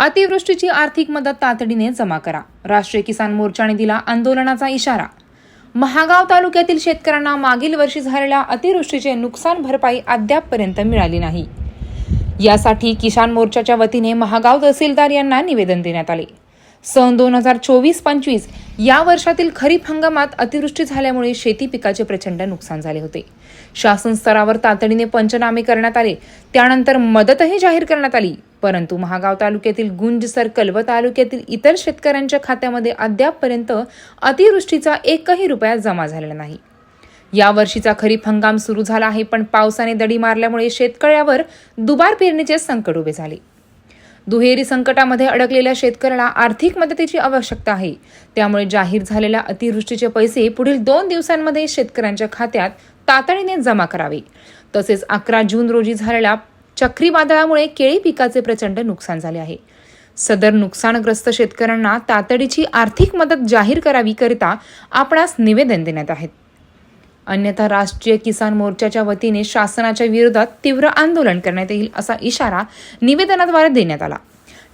अतिवृष्टीची आर्थिक मदत तातडीने जमा करा. राष्ट्रीय किसान मोर्चाने दिला आंदोलनाचा इशारा. महागाव तालुक्यातील शेतकऱ्यांना मागील वर्षी झालेल्या अतिवृष्टीचे नुकसान भरपाई अद्यापपर्यंत मिळाली नाही. यासाठी किसान मोर्चाच्या वतीने महागाव तहसीलदार यांना निवेदन देण्यात आले. सन दोन हजार चोवीस पंचवीस या वर्षातील खरीप हंगामात अतिवृष्टी झाल्यामुळे शेती पिकाचे प्रचंड नुकसान झाले होते. शासन स्तरावर तातडीने पंचनामे करण्यात आले. त्यानंतर मदतही जाहीर करण्यात आली. परंतु महागाव तालुक्यातील गुंज सर्कल व तालुक्यातील इतर शेतकऱ्यांच्या खात्यामध्ये अद्यापपर्यंत अतिवृष्टीचा एकही रुपया जमा झालेला नाही. या वर्षीचा खरीप हंगाम सुरू झाला आहे पण पावसाने दडी मारल्यामुळे शेतकऱ्यावर दुबार पेरणीचे संकट उभे झाले. दुहेरी संकटामध्ये अडकलेल्या शेतकऱ्याला आर्थिक मदतीची आवश्यकता आहे. त्यामुळे जाहीर झालेल्या अतिवृष्टीचे पैसे पुढील दोन दिवसांमध्ये शेतकऱ्यांच्या खात्यात तातडीने जमा करावे. तसेच अकरा जून रोजी झालेल्या चक्रीवादळामुळे केळी पिकाचे प्रचंड नुकसान झाले आहे. सदर नुकसानग्रस्त शेतकऱ्यांना तातडीची आर्थिक मदत जाहीर करावी करिता आपणास निवेदन देण्यात आहेत अन्यथा राष्ट्रीय किसान मोर्चाच्या वतीने शासनाच्या विरोधात तीव्र आंदोलन करण्यात येईल असा इशारा निवेदनाद्वारे देण्यात आला.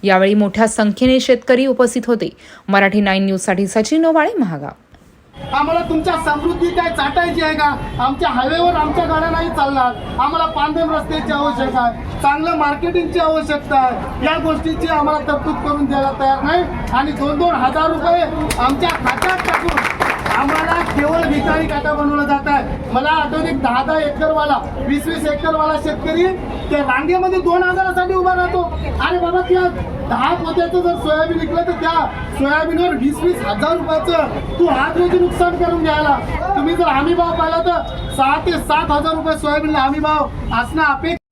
यावेळी मोठ्या संख्येने शेतकरी उपस्थित होते. मराठी नाईन न्यूजसाठी सचिन ओवाळे महागाव. आम्हाला तुमच्या समृद्धी काय चाटायची आहे का? आमच्या हायवेवर आमच्या गाड्या नाही चालणार. आम्हाला पांढर रस्त्याची आवश्यकता आहे. चांगलं मार्केटिंगची आवश्यकता आहे. या गोष्टीची आम्हाला तरतूद करून द्यायला तयार नाही. आणि दोन दोन हजार रुपये आमच्या खात्यात टाकून आम्हाला केवळ भिकारी काटा बनवलं जात मला आठवण एक दहा दहा एकरवाला वीस वीस एकरवाला शेतकरी त्या रांगेमध्ये दोन हजारासाठी उभा राहतो. अरे बाबा त्या दहा पोत्याचं जर सोयाबीन विकलं तर त्या सोयाबीनवर वीस वीस हजार रुपयाचं तू हात रोजी नुकसान करून घ्यायला. तुम्ही जर हमी भाव पाहिला तर सहा ते सात हजार रुपये सोयाबीनला हमी भाव असणं अपेक्षा